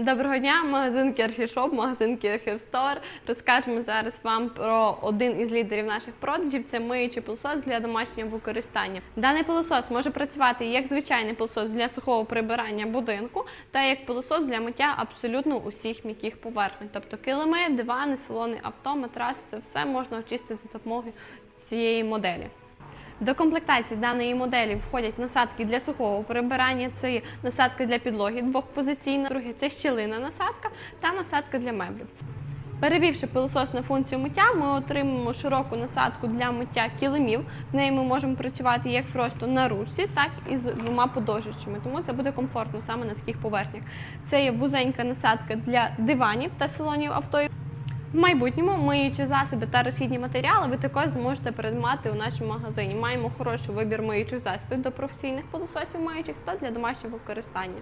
Доброго дня, магазин Керхішоп, магазин Керхерстор. Розкажемо зараз вам про один із лідерів наших продажів. Це миючий пилосос для домашнього використання. Даний пилосос може працювати як звичайний пилосос для сухого прибирання будинку, та як пилосос для миття абсолютно усіх м'яких поверхонь. Тобто килими, дивани, салони, авто, матраси це все можна очистити за допомогою цієї моделі. До комплектації даної моделі входять насадки для сухого прибирання, це є насадка для підлоги двохпозиційна, друге це щілина насадка та насадка для меблів. Перевівши пилосос на функцію миття, ми отримаємо широку насадку для миття килимів. З нею ми можемо працювати як просто на ручці, так і з двома подовжичами, тому це буде комфортно саме на таких поверхнях. Це є вузенька насадка для диванів та салонів авто. В майбутньому миючі засоби та розхідні матеріали ви також зможете придбати у нашому магазині. Маємо хороший вибір миючих засобів до професійних пилососів миючих та для домашнього використання.